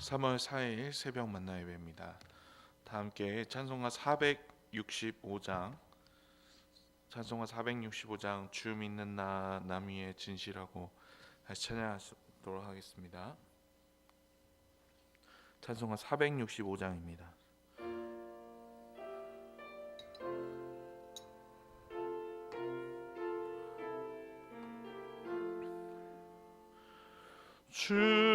3월 4일 새벽 만나 예배입니다. 다 함께 찬송가 465장 찬송가 465장 주 믿는 나 남위의 진실하고 다시 찬양하도록 하겠습니다. 찬송가 465장입니다. 주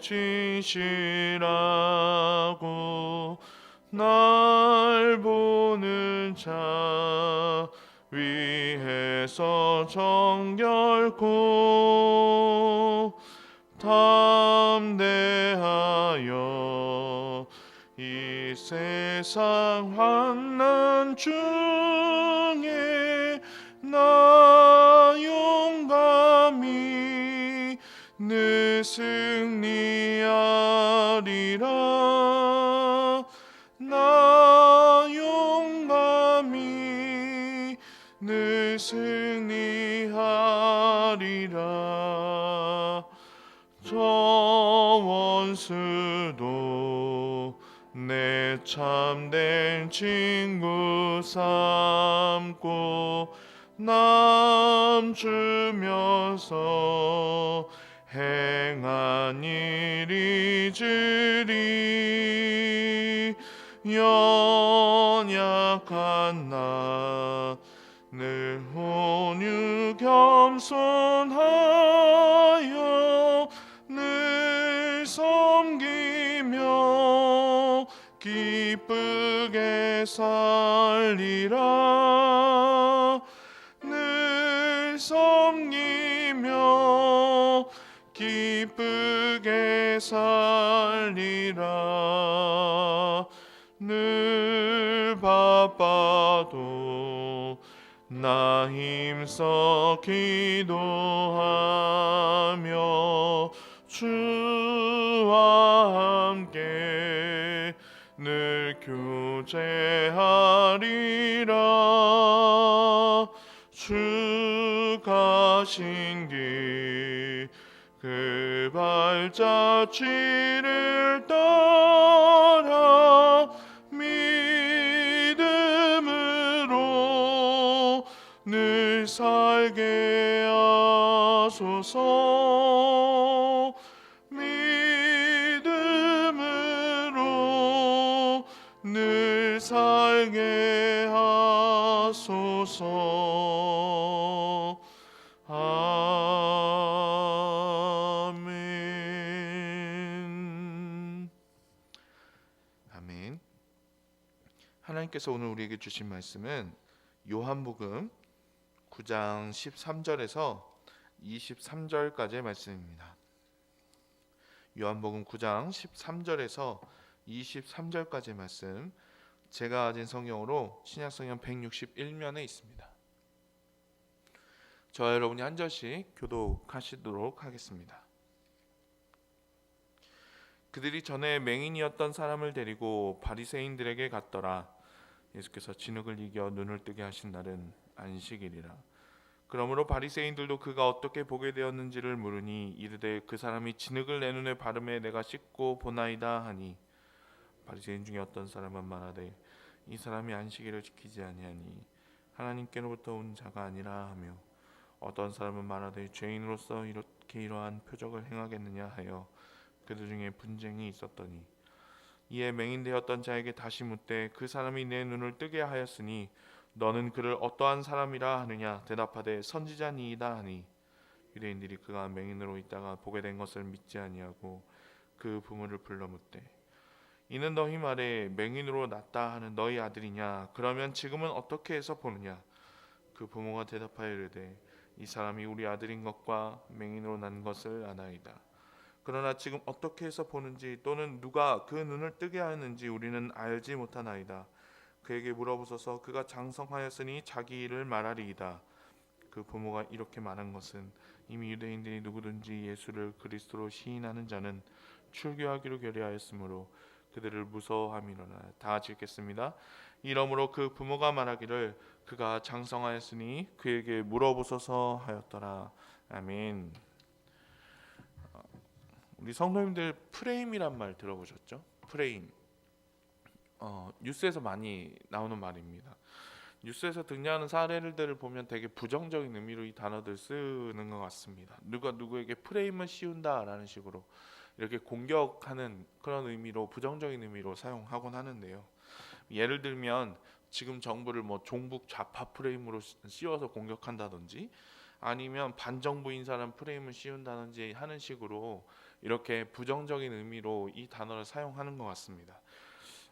진실하고 날 보는 자 위에서 정결코 담대하여 이 세상 환난 중에 나용 늘 승리하리라. 나 용감히 늘 승리하리라. 저 원수도 내 참된 친구 삼고 남 주면서 행한 일 잊으리 연약한 나 늘 온유 겸손하여 늘 섬기며 기쁘게 살리라 살리라. 늘 바빠도 나 힘써 기도하며 주와 함께 늘 교제하리라. 주 가신 길그 발자취를 따라 믿음으로 늘 살게 하소서 하나님께서 오늘 우리에게 주신 말씀은 요한복음 9장 13절에서 23절까지의 말씀입니다. 요한복음 9장 13절에서 23절까지의 말씀 제가 가진 성경으로 신약 성경 161면에 있습니다. 저와 여러분이 한 절씩 교독하시도록 하겠습니다. 그들이 전에 맹인이었던 사람을 데리고 바리새인들에게 갔더라. 예수께서 진흙을 이겨 눈을 뜨게 하신 날은 안식일이라. 그러므로 바리새인들도 그가 어떻게 보게 되었는지를 물으니 이르되 그 사람이 진흙을 내 눈에 바르매 내가 씻고 보나이다 하니 바리새인 중에 어떤 사람은 말하되 이 사람이 안식일을 지키지 아니하니 하나님께로부터 온 자가 아니라 하며 어떤 사람은 말하되 죄인으로서 이렇게 이러한 표적을 행하겠느냐 하여 그들 중에 분쟁이 있었더니 이에 맹인되었던 자에게 다시 묻되 그 사람이 내 눈을 뜨게 하였으니 너는 그를 어떠한 사람이라 하느냐? 대답하되 선지자니이다 하니. 유대인들이 그가 맹인으로 있다가 보게 된 것을 믿지 아니하고 그 부모를 불러 묻되 이는 너희 말에 맹인으로 났다 하는 너희 아들이냐? 그러면 지금은 어떻게 해서 보느냐? 그 부모가 대답하여 이르되 이 사람이 우리 아들인 것과 맹인으로 난 것을 아나이다 그러나 지금 어떻게 해서 보는지 또는 누가 그 눈을 뜨게 하였는지 우리는 알지 못하나이다. 그에게 물어보소서 그가 장성하였으니 자기 일을 말하리이다. 그 부모가 이렇게 말한 것은 이미 유대인들이 누구든지 예수를 그리스도로 시인하는 자는 출교하기로 결의하였으므로 그들을 무서워함이로나 다 같이 읽겠습니다. 이러므로 그 부모가 말하기를 그가 장성하였으니 그에게 물어보소서 하였더라. 아멘. 어, 우리 성도님들 프레임이란 말 들어보셨죠? 프레임. 어, 뉴스에서 많이 나오는 말입니다. 뉴스에서 등장하는 사례들을 보면 되게 부정적인 의미로 이 단어들 쓰는 것 같습니다. 누가 누구에게 프레임을 씌운다라는 식으로 이렇게 공격하는 그런 의미로 부정적인 의미로 사용하곤 하는데요. 예를 들면 지금 정부를 뭐 종북 좌파 프레임으로 씌워서 공격한다든지 아니면 반정부 인 사람 프레임을 씌운다든지 하는 식으로 이렇게 부정적인 의미로 이 단어를 사용하는 것 같습니다.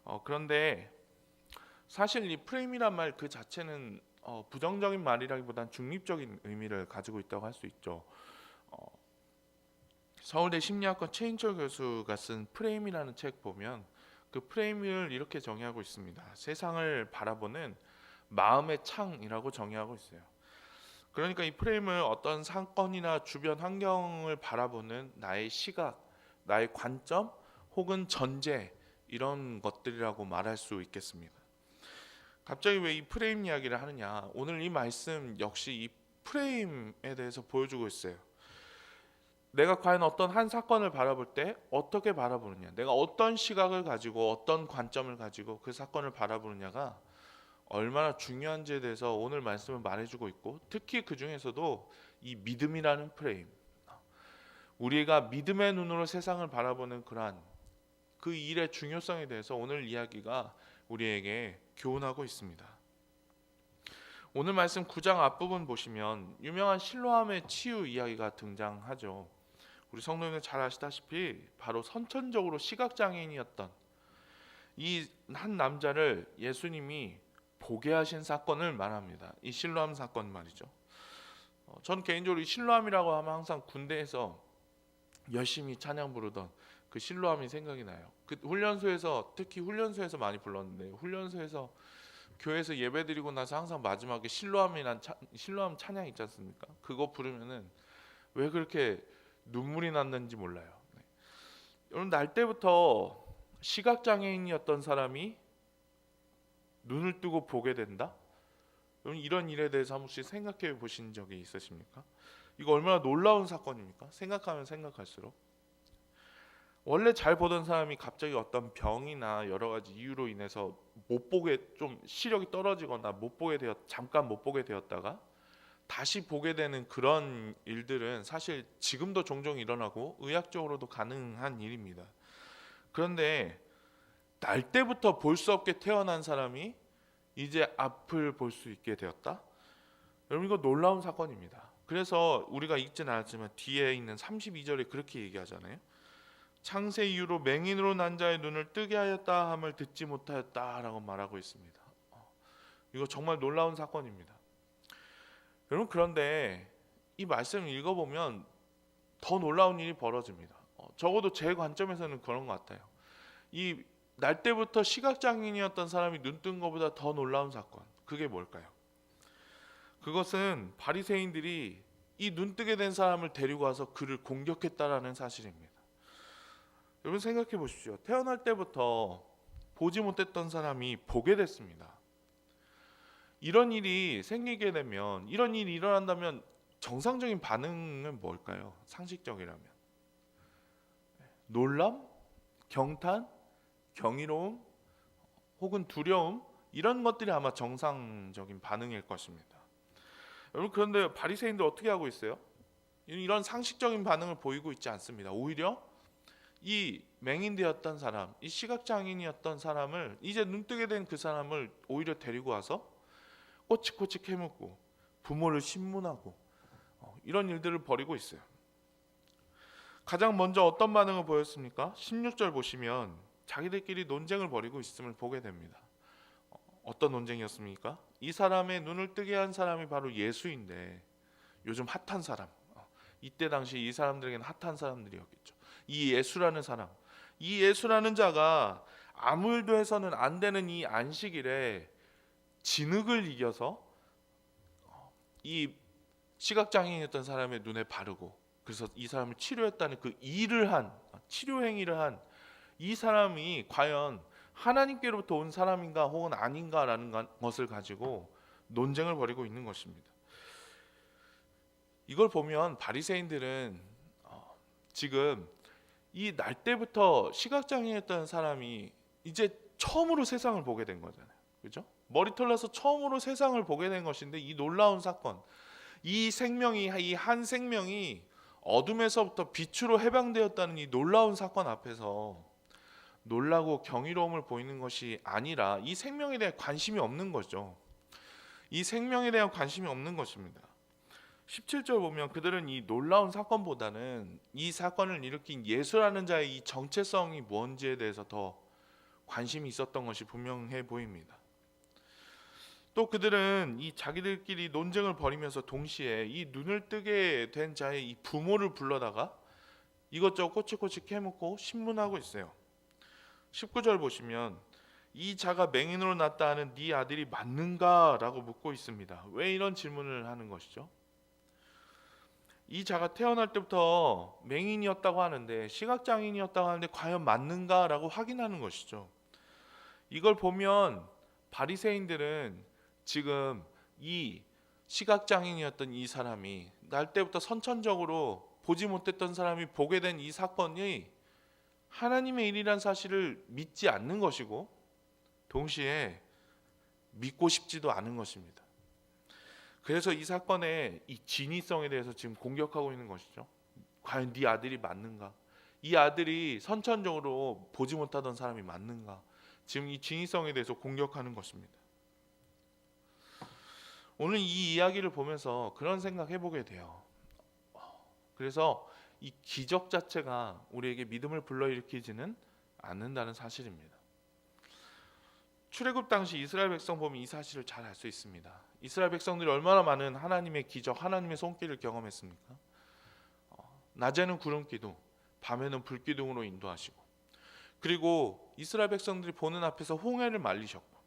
어, 그런데 사실 이 프레임이란 말 그 자체는 어, 부정적인 말이라기보단 중립적인 의미를 가지고 있다고 할 수 있죠. 어, 서울대 심리학과 최인철 교수가 쓴 프레임이라는 책 보면 그 프레임을 이렇게 정의하고 있습니다. 세상을 바라보는 마음의 창이라고 정의하고 있어요. 그러니까 이 프레임을 어떤 사건이나 주변 환경을 바라보는 나의 시각, 나의 관점 혹은 전제 이런 것들이라고 말할 수 있겠습니다. 갑자기 왜 이 프레임 이야기를 하느냐? 오늘 이 말씀 역시 이 프레임에 대해서 보여주고 있어요. 내가 과연 어떤 한 사건을 바라볼 때 어떻게 바라보느냐, 내가 어떤 시각을 가지고 어떤 관점을 가지고 그 사건을 바라보느냐가 얼마나 중요한지에 대해서 오늘 말씀을 말해주고 있고 특히 그 중에서도 이 믿음이라는 프레임, 우리가 믿음의 눈으로 세상을 바라보는 그러한 그 일의 중요성에 대해서 오늘 이야기가 우리에게 교훈하고 있습니다. 오늘 말씀 9장 앞부분 보시면 유명한 실로암의 치유 이야기가 등장하죠. 우리 성도님들 잘 아시다시피 바로 선천적으로 시각 장애인이었던 이 한 남자를 예수님이 보게 하신 사건을 말합니다. 이 실로암 사건 말이죠. 어, 전 개인적으로 이 실로암이라고 하면 항상 군대에서 열심히 찬양 부르던 그 실로암이 생각이 나요. 그 훈련소에서 특히 훈련소에서 많이 불렀는데 훈련소에서 교회에서 예배드리고 나서 항상 마지막에 실로암이란 차, 실로암 찬양 있지 않습니까? 그거 부르면은 왜 그렇게 눈물이 났는지 몰라요. 네. 여러분 날 때부터 시각 장애인이었던 사람이 눈을 뜨고 보게 된다. 여러분 이런 일에 대해서 한 번씩 생각해 보신 적이 있으십니까? 이거 얼마나 놀라운 사건입니까? 생각하면 생각할수록 원래 잘 보던 사람이 갑자기 어떤 병이나 여러 가지 이유로 인해서 못 보게 좀 시력이 떨어지거나 못 보게 되었 잠깐 못 보게 되었다가 다시 보게 되는 그런 일들은 사실 지금도 종종 일어나고 의학적으로도 가능한 일입니다. 그런데 날 때부터 볼 수 없게 태어난 사람이 이제 앞을 볼 수 있게 되었다. 여러분 이거 놀라운 사건입니다. 그래서 우리가 읽진 않았지만 뒤에 있는 32절에 그렇게 얘기하잖아요. 창세 이후로 맹인으로 난 자의 눈을 뜨게 하였다 함을 듣지 못하였다라고 말하고 있습니다. 어, 이거 정말 놀라운 사건입니다. 여러분 그런데 이 말씀을 읽어보면 더 놀라운 일이 벌어집니다. 어, 적어도 제 관점에서는 그런 것 같아요. 이 날 때부터 시각장애인이었던 사람이 눈 뜬 것보다 더 놀라운 사건. 그게 뭘까요? 그것은 바리새인들이 이 눈뜨게 된 사람을 데리고 와서 그를 공격했다라는 사실입니다. 여러분 생각해 보십시오. 태어날 때부터 보지 못했던 사람이 보게 됐습니다. 이런 일이 생기게 되면 이런 일이 일어난다면 정상적인 반응은 뭘까요? 상식적이라면 놀람, 경탄, 경이로움, 혹은 두려움 이런 것들이 아마 정상적인 반응일 것입니다. 여러분 그런데 바리새인들 어떻게 하고 있어요? 이런 상식적인 반응을 보이고 있지 않습니다. 오히려 이 맹인되었던 사람, 이 시각장애인이었던 사람을 이제 눈뜨게 된 그 사람을 오히려 데리고 와서 꼬치꼬치 캐묻고 부모를 신문하고 어, 이런 일들을 벌이고 있어요. 가장 먼저 어떤 반응을 보였습니까? 16절 보시면 자기들끼리 논쟁을 벌이고 있음을 보게 됩니다. 어, 어떤 논쟁이었습니까? 이 사람의 눈을 뜨게 한 사람이 바로 예수인데 요즘 핫한 사람. 어, 이때 당시 이 사람들에게는 핫한 사람들이었겠죠. 이 예수라는 사람, 이 예수라는 자가 아무 일도 해서는 안 되는 이 안식일에 진흙을 이겨서 어, 이 시각장애인이었던 사람의 눈에 바르고 그래서 이 사람을 치료했다는 그 일을 한 치료 행위를 한 이 사람이 과연 하나님께로부터 온 사람인가 혹은 아닌가라는 것을 가지고 논쟁을 벌이고 있는 것입니다. 이걸 보면 바리새인들은 어, 지금 이 날 때부터 시각장애였던 사람이 이제 처음으로 세상을 보게 된 거잖아요. 그죠? 머리털 나서 처음으로 세상을 보게 된 것인데 이 놀라운 사건, 이 생명이 이 한 생명이 어둠에서부터 빛으로 해방되었다는 이 놀라운 사건 앞에서 놀라고 경이로움을 보이는 것이 아니라 이 생명에 대한 관심이 없는 거죠. 이 생명에 대한 관심이 없는 것입니다. 17절 보면 그들은 이 놀라운 사건보다는 이 사건을 일으킨 예수라는 자의 이 정체성이 뭔지에 대해서 더 관심이 있었던 것이 분명해 보입니다. 또 그들은 이 자기들끼리 논쟁을 벌이면서 동시에 이 눈을 뜨게 된 자의 이 부모를 불러다가 이것저것 꼬치꼬치 캐묻고 신문하고 있어요. 19절 보시면 이 자가 맹인으로 났다 하는 네 아들이 맞는가라고 묻고 있습니다. 왜 이런 질문을 하는 것이죠? 이 자가 태어날 때부터 맹인이었다고 하는데 시각장애인이었다고 하는데 과연 맞는가라고 확인하는 것이죠. 이걸 보면 바리새인들은 지금 이 시각장애인이었던 이 사람이 날 때부터 선천적으로 보지 못했던 사람이 보게 된 이 사건이 하나님의 일이란 사실을 믿지 않는 것이고 동시에 믿고 싶지도 않은 것입니다. 그래서 이 사건의 이 진위성에 대해서 지금 공격하고 있는 것이죠. 과연 네 아들이 맞는가? 이 아들이 선천적으로 보지 못하던 사람이 맞는가? 지금 이 진위성에 대해서 공격하는 것입니다. 오늘 이 이야기를 보면서 그런 생각 해보게 돼요. 그래서 이 기적 자체가 우리에게 믿음을 불러일으키지는 않는다는 사실입니다. 출애굽 당시 이스라엘 백성 보면 이 사실을 잘 알 수 있습니다. 이스라엘 백성들이 얼마나 많은 하나님의 기적, 하나님의 손길을 경험했습니까? 어, 낮에는 구름 기둥, 밤에는 불 기둥으로 인도하시고, 그리고 이스라엘 백성들이 보는 앞에서 홍해를 말리셨고,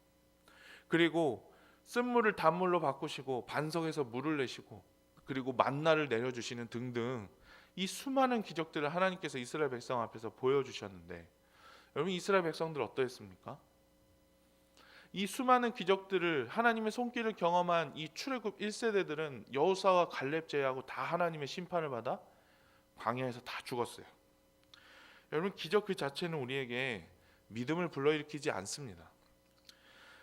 그리고 쓴물을 단물로 바꾸시고 반석에서 물을 내시고, 그리고 만나를 내려주시는 등등 이 수많은 기적들을 하나님께서 이스라엘 백성 앞에서 보여주셨는데, 여러분 이스라엘 백성들 어떠했습니까? 이 수많은 기적들을 하나님의 손길을 경험한 이 출애굽 1세대들은 여호사와 갈렙 제하고 다 하나님의 심판을 받아 광야에서 다 죽었어요. 여러분 기적 그 자체는 우리에게 믿음을 불러일으키지 않습니다.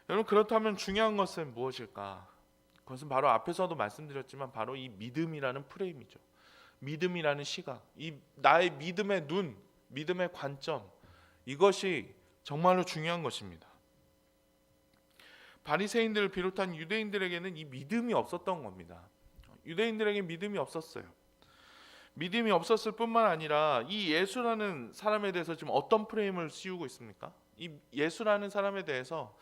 여러분 그렇다면 중요한 것은 무엇일까? 그것은 바로 앞에서도 말씀드렸지만 바로 이 믿음이라는 프레임이죠. 믿음이라는 시각, 이 나의 믿음의 눈, 믿음의 관점 이것이 정말로 중요한 것입니다. 바리새인들을 비롯한 유대인들에게는 이 믿음이 없었던 겁니다. 유대인들에게 믿음이 없었어요. 믿음이 없었을 뿐만 아니라 이 예수라는 사람에 대해서 지금 어떤 프레임을 씌우고 있습니까? 이 예수라는 사람에 대해서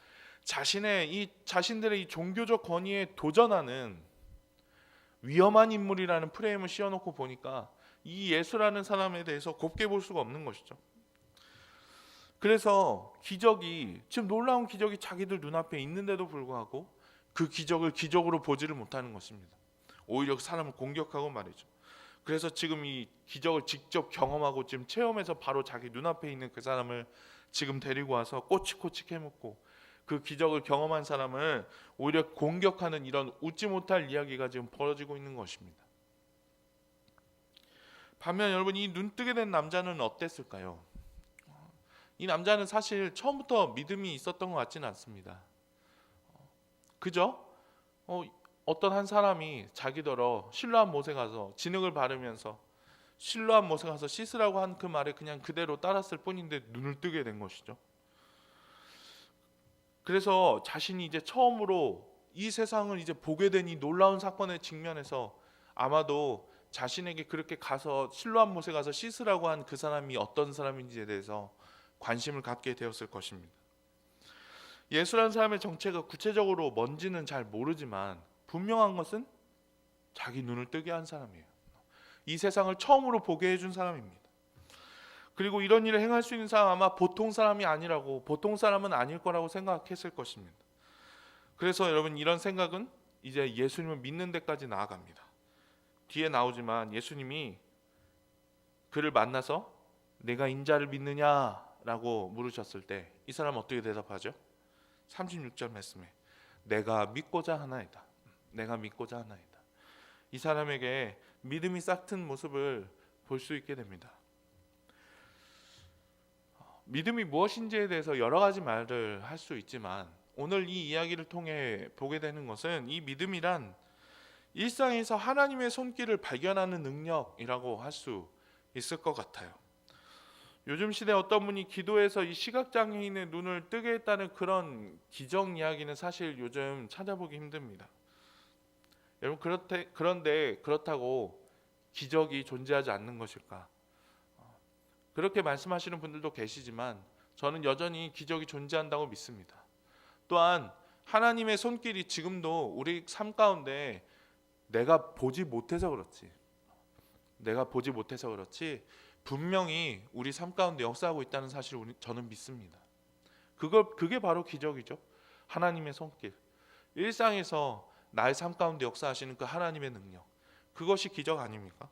자신의 이 자신들의 이 종교적 권위에 도전하는 위험한 인물이라는 프레임을 씌워놓고 보니까 이 예수라는 사람에 대해서 곱게 볼 수가 없는 것이죠. 그래서 기적이 지금 놀라운 기적이 자기들 눈앞에 있는데도 불구하고 그 기적을 기적으로 보지를 못하는 것입니다. 오히려 사람을 공격하고 말이죠. 그래서 지금 이 기적을 직접 경험하고 지금 체험해서 바로 자기 눈앞에 있는 그 사람을 지금 데리고 와서 꼬치꼬치 캐묻고 그 기적을 경험한 사람을 오히려 공격하는 이런 웃지 못할 이야기가 지금 벌어지고 있는 것입니다. 반면 여러분 이 눈뜨게 된 남자는 어땠을까요? 이 남자는 사실 처음부터 믿음이 있었던 것 같지는 않습니다. 그죠? 어, 어떤 한 사람이 자기더러 실로한 못에 가서 진흙을 바르면서 실로한 못에 가서 씻으라고 한 그 말에 그냥 그대로 따랐을 뿐인데 눈을 뜨게 된 것이죠. 그래서 자신이 이제 처음으로 이 세상을 이제 보게 된 이 놀라운 사건에 직면해서 아마도 자신에게 그렇게 가서 실로한 못에 가서 씻으라고 한 그 사람이 어떤 사람인지에 대해서 관심을 갖게 되었을 것입니다. 예수라는 사람의 정체가 구체적으로 뭔지는 잘 모르지만 분명한 것은 자기 눈을 뜨게 한 사람이에요. 이 세상을 처음으로 보게 해준 사람입니다. 그리고 이런 일을 행할 수 있는 사람 아마 보통 사람이 아니라고 보통 사람은 아닐 거라고 생각했을 것입니다. 그래서 여러분 이런 생각은 이제 예수님을 믿는 데까지 나아갑니다. 뒤에 나오지만 예수님이 그를 만나서 내가 인자를 믿느냐라고 물으셨을 때 이 사람 어떻게 대답하죠? 36절 말씀에 내가 믿고자 하나이다. 내가 믿고자 하나이다. 이 사람에게 믿음이 싹튼 모습을 볼 수 있게 됩니다. 믿음이 무엇인지에 대해서 여러 가지 말을 할 수 있지만 오늘 이 이야기를 통해 보게 되는 것은 이 믿음이란 일상에서 하나님의 손길을 발견하는 능력이라고 할 수 있을 것 같아요. 요즘 시대 어떤 분이 기도해서 이 시각장애인의 눈을 뜨게 했다는 그런 기적 이야기는 사실 요즘 찾아보기 힘듭니다. 여러분 그렇대, 그런데 그렇다고 기적이 존재하지 않는 것일까? 어, 그렇게 말씀하시는 분들도 계시지만 저는 여전히 기적이 존재한다고 믿습니다. 또한 하나님의 손길이 지금도 우리 삶 가운데 내가 보지 못해서 그렇지. 내가 보지 못해서 그렇지. 분명히 우리 삶 가운데 역사하고 있다는 사실을 저는 믿습니다. 그걸 그게 바로 기적이죠. 하나님의 손길. 일상에서 나의 삶 가운데 역사하시는 그 하나님의 능력. 그것이 기적 아닙니까?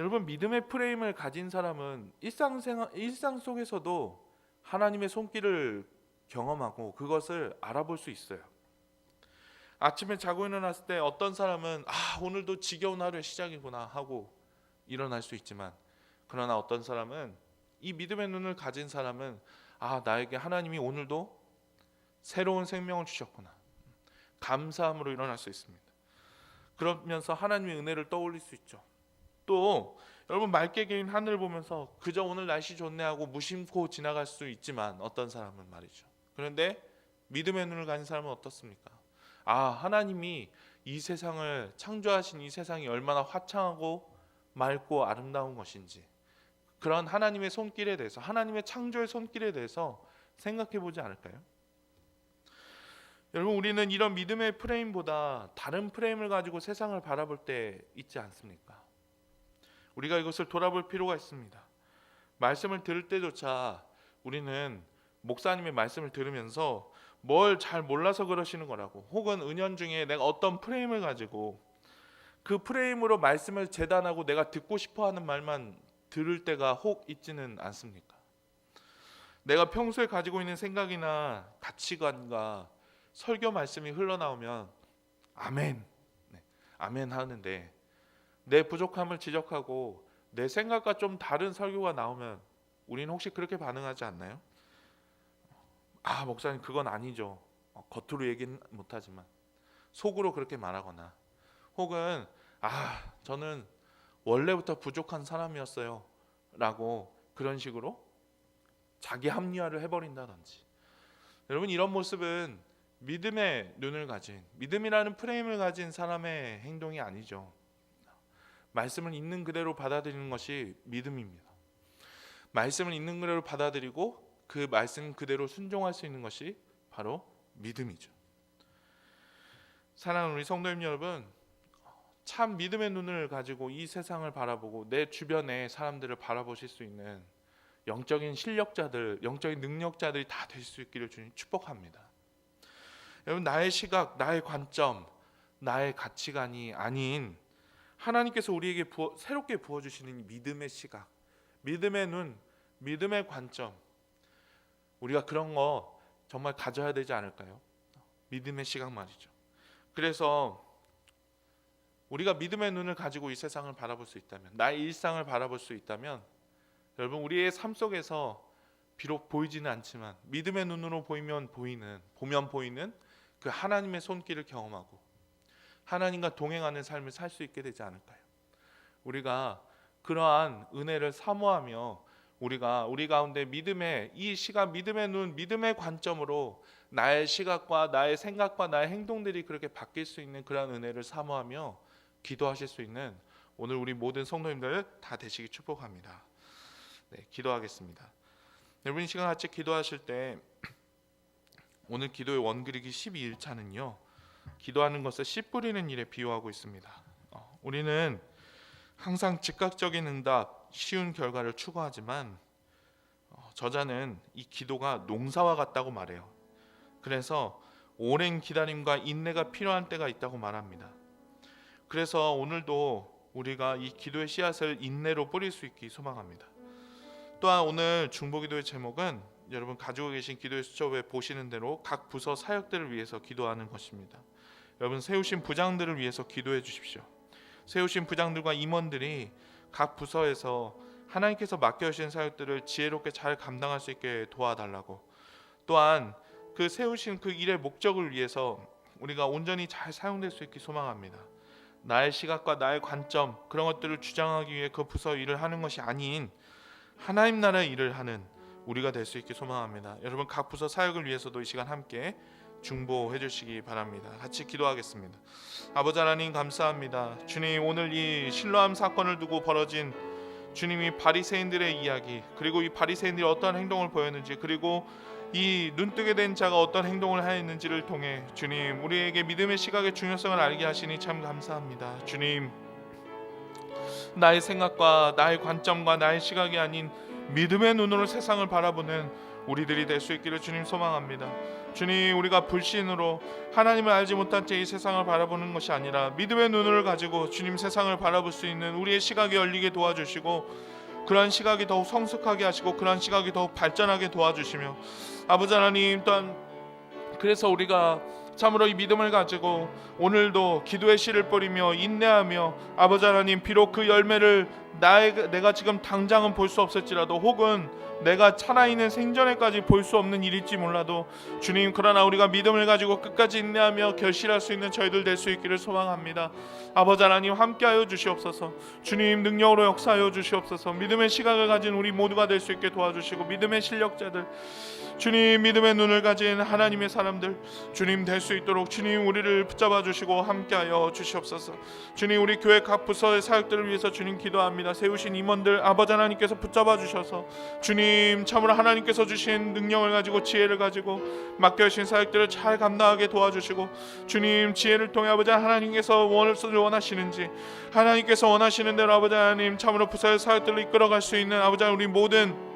여러분 믿음의 프레임을 가진 사람은 일상생활 일상 속에서도 하나님의 손길을 경험하고 그것을 알아볼 수 있어요. 아침에 자고 일어났을 때 어떤 사람은 아 오늘도 지겨운 하루의 시작이구나 하고 일어날 수 있지만 그러나 어떤 사람은 이 믿음의 눈을 가진 사람은 아 나에게 하나님이 오늘도 새로운 생명을 주셨구나 감사함으로 일어날 수 있습니다. 그러면서 하나님의 은혜를 떠올릴 수 있죠. 또 여러분 맑게 개인 하늘 보면서 그저 오늘 날씨 좋네 하고 무심코 지나갈 수 있지만 어떤 사람은 말이죠. 그런데 믿음의 눈을 가진 사람은 어떻습니까? 아 하나님이 이 세상을 창조하신 이 세상이 얼마나 화창하고 맑고 아름다운 것인지 그런 하나님의 손길에 대해서 하나님의 창조의 손길에 대해서 생각해 보지 않을까요? 여러분 우리는 이런 믿음의 프레임보다 다른 프레임을 가지고 세상을 바라볼 때 있지 않습니까? 우리가 이것을 돌아볼 필요가 있습니다. 말씀을 들을 때조차 우리는 목사님의 말씀을 들으면서 뭘 잘 몰라서 그러시는 거라고 혹은 은연중에 내가 어떤 프레임을 가지고 그 프레임으로 말씀을 재단하고 내가 듣고 싶어 하는 말만 들을 때가 혹 있지는 않습니까? 내가 평소에 가지고 있는 생각이나 가치관과 설교 말씀이 흘러나오면 아멘, 네, 아멘 하는데 내 부족함을 지적하고 내 생각과 좀 다른 설교가 나오면 우리는 혹시 그렇게 반응하지 않나요? 아 목사님 그건 아니죠. 어, 겉으로 얘기는 못하지만 속으로 그렇게 말하거나 혹은 아 저는 원래부터 부족한 사람이었어요라고 그런 식으로 자기 합리화를 해버린다든지 여러분 이런 모습은 믿음의 눈을 가진 믿음이라는 프레임을 가진 사람의 행동이 아니죠. 말씀을 있는 그대로 받아들이는 것이 믿음입니다. 말씀을 있는 그대로 받아들이고 그 말씀 그대로 순종할 수 있는 것이 바로 믿음이죠. 사랑하는 우리 성도님 여러분, 참 믿음의 눈을 가지고 이 세상을 바라보고 내 주변의 사람들을 바라보실 수 있는 영적인 실력자들, 영적인 능력자들이 다 될 수 있기를 주님 축복합니다. 여러분 나의 시각, 나의 관점, 나의 가치관이 아닌 하나님께서 우리에게 부어, 새롭게 부어 주시는 믿음의 시각, 믿음의 눈, 믿음의 관점. 우리가 그런 거 정말 가져야 되지 않을까요? 믿음의 시각 말이죠. 그래서 우리가 믿음의 눈을 가지고 이 세상을 바라볼 수 있다면, 나의 일상을 바라볼 수 있다면, 여러분 우리의 삶 속에서 비록 보이지는 않지만 믿음의 눈으로 보이면 보이는, 보면 보이는 그 하나님의 손길을 경험하고 하나님과 동행하는 삶을 살 수 있게 되지 않을까요? 우리가 그러한 은혜를 사모하며 우리가 우리 가운데 믿음의 이 시각 믿음의 눈 믿음의 관점으로 나의 시각과 나의 생각과 나의 행동들이 그렇게 바뀔 수 있는 그러한 은혜를 사모하며 기도하실 수 있는 오늘 우리 모든 성도님들 다 되시기 축복합니다. 네, 기도하겠습니다. 여러분 이 시간 같이 기도하실 때 오늘 기도의 원그리기 12일차는요. 기도하는 것을 씨 뿌리는 일에 비유하고 있습니다. 어, 우리는 항상 즉각적인 응답, 쉬운 결과를 추구하지만 어, 저자는 이 기도가 농사와 같다고 말해요. 그래서 오랜 기다림과 인내가 필요한 때가 있다고 말합니다. 그래서 오늘도 우리가 이 기도의 씨앗을 인내로 뿌릴 수 있기 소망합니다. 또한 오늘 중보기도의 제목은 여러분 가지고 계신 기도의 수첩에 보시는 대로 각 부서 사역들을 위해서 기도하는 것입니다. 여러분 세우신 부장들을 위해서 기도해 주십시오. 세우신 부장들과 임원들이 각 부서에서 하나님께서 맡겨 주신 사역들을 지혜롭게 잘 감당할 수 있게 도와달라고 또한 그 세우신 그 일의 목적을 위해서 우리가 온전히 잘 사용될 수 있게 소망합니다. 나의 시각과 나의 관점 그런 것들을 주장하기 위해 그 부서 일을 하는 것이 아닌 하나님 나라의 일을 하는 우리가 될 수 있게 소망합니다. 여러분 각 부서 사역을 위해서도 이 시간 함께 중보해 주시기 바랍니다. 같이 기도하겠습니다. 아버지 하나님 감사합니다. 주님 오늘 이 신로함 사건을 두고 벌어진 주님이 바리새인들의 이야기 그리고 이 바리새인들이 어떠한 행동을 보였는지 그리고 이 눈뜨게 된 자가 어떤 행동을 하였는지를 통해 주님 우리에게 믿음의 시각의 중요성을 알게 하시니 참 감사합니다. 주님 나의 생각과 나의 관점과 나의 시각이 아닌 믿음의 눈으로 세상을 바라보는 우리들이 될 수 있기를 주님 소망합니다. 주님 우리가 불신으로 하나님을 알지 못한 채 이 세상을 바라보는 것이 아니라 믿음의 눈을 가지고 주님 세상을 바라볼 수 있는 우리의 시각이 열리게 도와주시고 그러한 시각이 더욱 성숙하게 하시고 그러한 시각이 더욱 발전하게 도와주시며 아버지 하나님 또한 그래서 우리가 참으로 이 믿음을 가지고 오늘도 기도의 씨를 뿌리며 인내하며 아버지 하나님 비록 그 열매를 나의, 내가 지금 당장은 볼 수 없을지라도 혹은 내가 살아있는 생전에까지 볼 수 없는 일일지 몰라도 주님 그러나 우리가 믿음을 가지고 끝까지 인내하며 결실할 수 있는 저희들 될 수 있기를 소망합니다. 아버지 하나님 함께하여 주시옵소서. 주님 능력으로 역사하여 주시옵소서. 믿음의 시각을 가진 우리 모두가 될 수 있게 도와주시고 믿음의 실력자들 주님 믿음의 눈을 가진 하나님의 사람들 주님 될 수 있도록 주님 우리를 붙잡아 주시고 함께하여 주시옵소서. 주님 우리 교회 각 부서의 사역들을 위해서 주님 기도합니다. 세우신 임원들 아버지 하나님께서 붙잡아 주셔서 주님 참으로 하나님께서 주신 능력을 가지고 지혜를 가지고 맡겨 주신 사역들을 잘 감당하게 도와주시고 주님 지혜를 통해 아버지 하나님께서 원을 원하시는지 하나님께서 원하시는 대로 아버지 하나님 참으로 부서의 사역들을 이끌어갈 수 있는 아버지 우리 모든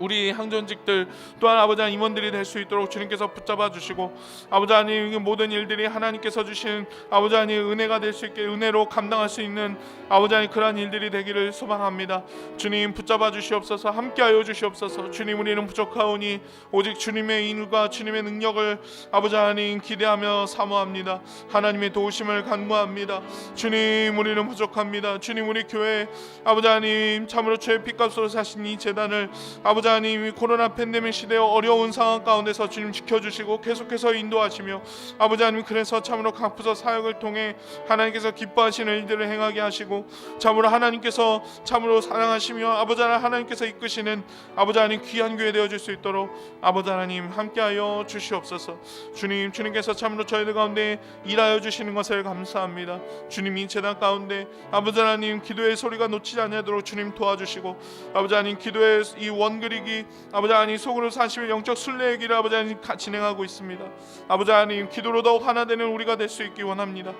우리 항전직들 또한 아버지 하나님 임원들이 될 수 있도록 주님께서 붙잡아 주시고 아버지 하나님 이 모든 일들이 하나님께서 주신 아버지 하나님 은혜가 될 수 있게 은혜로 감당할 수 있는 아버지 하나님 그러한 일들이 되기를 소망합니다. 주님 붙잡아 주시옵소서 함께하여 주시옵소서. 주님 우리는 부족하오니 오직 주님의 인과 주님의 능력을 아버지 하나님 기대하며 사모합니다. 하나님의 도우심을 간구합니다. 주님 우리는 부족합니다. 주님 우리 교회 아버지 하나님 참으로 죄의 핏값으로 사신 이 재단을 아버지 하나님 이 코로나 팬데믹 시대의 어려운 상황 가운데서 주님 지켜주시고 계속해서 인도하시며 아버지 하나님 그래서 참으로 각 부서 사역을 통해 하나님께서 기뻐하시는 일들을 행하게 하시고 참으로 하나님께서 참으로 사랑하시며 아버지 하나님 하나님께서 이끄시는 아버지 하나님 귀한 교회 되어질 수 있도록 아버지 하나님 함께하여 주시옵소서. 주님 주님께서 참으로 저희들 가운데 일하여 주시는 것을 감사합니다. 주님 이 재단 가운데 아버지 하나님 기도의 소리가 놓치지 않도록 주님 도와주시고 아버지 하나님 기도의 이원 그리기 아버지 하나님 속으로 사시의 영적 길을 아버지 하나님 가- 진행하고 있습니다. 아버지 하나님 기도로 더욱 하나 되는 우리가 될 수 있기 원합니다.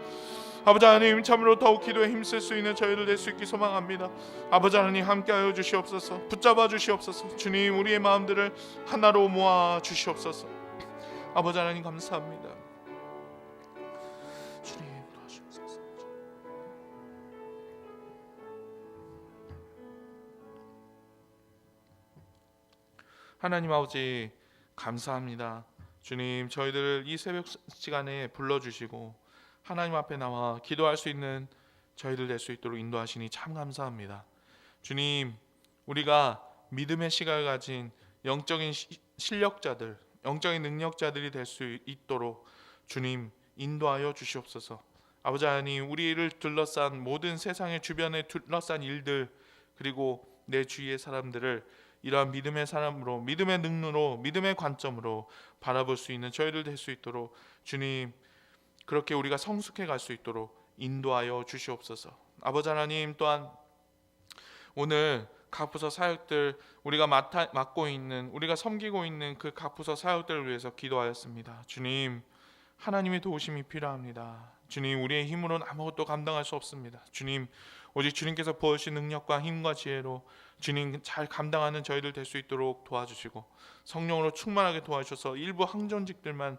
아버지 하나님 참으로 더욱 기도에 힘쓸 수 있는 저희들 될 수 있기 소망합니다. 아버지 하나님 함께하여 주시옵소서. 붙잡아 주시옵소서. 주님 우리의 마음들을 하나로 모아 주시옵소서. 아버지 하나님 감사합니다 하나님 아버지 감사합니다. 주님 저희들을 이 새벽 시간에 불러주시고 하나님 앞에 나와 기도할 수 있는 저희들 될 수 있도록 인도하시니 참 감사합니다. 주님 우리가 믿음의 시각을 가진 영적인 시- 실력자들, 영적인 능력자들이 될 수 있도록 주님 인도하여 주시옵소서. 아버지 하나님 우리를 둘러싼 모든 세상의 주변에 둘러싼 일들 그리고 내 주위의 사람들을 이러한 믿음의 사람으로 믿음의 능력으로 믿음의 관점으로 바라볼 수 있는 저희들 될 수 있도록 주님 그렇게 우리가 성숙해 갈 수 있도록 인도하여 주시옵소서. 아버지 하나님 또한 오늘 각 부서 사역들 우리가 맡아, 맡고 있는 우리가 섬기고 있는 그각 부서 사역들을 위해서 기도하였습니다. 주님 하나님의 도우심이 필요합니다. 주님 우리의 힘으로는 아무것도 감당할 수 없습니다. 주님 오직 주님께서 부어주신 능력과 힘과 지혜로 주님 잘 감당하는 저희들 될 수 있도록 도와주시고 성령으로 충만하게 도와주셔서 일부 항전직들만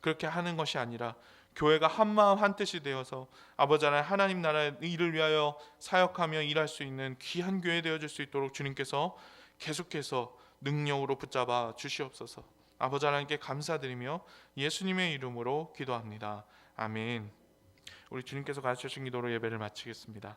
그렇게 하는 것이 아니라 교회가 한 마음 한 뜻이 되어서 아버지 하나님 하나님 나라의 일을 위하여 사역하며 일할 수 있는 귀한 교회 되어질 수 있도록 주님께서 계속해서 능력으로 붙잡아 주시옵소서. 아버지 하나님께 감사드리며 예수님의 이름으로 기도합니다. 아멘. 우리 주님께서 가르쳐 주신 기도로 예배를 마치겠습니다.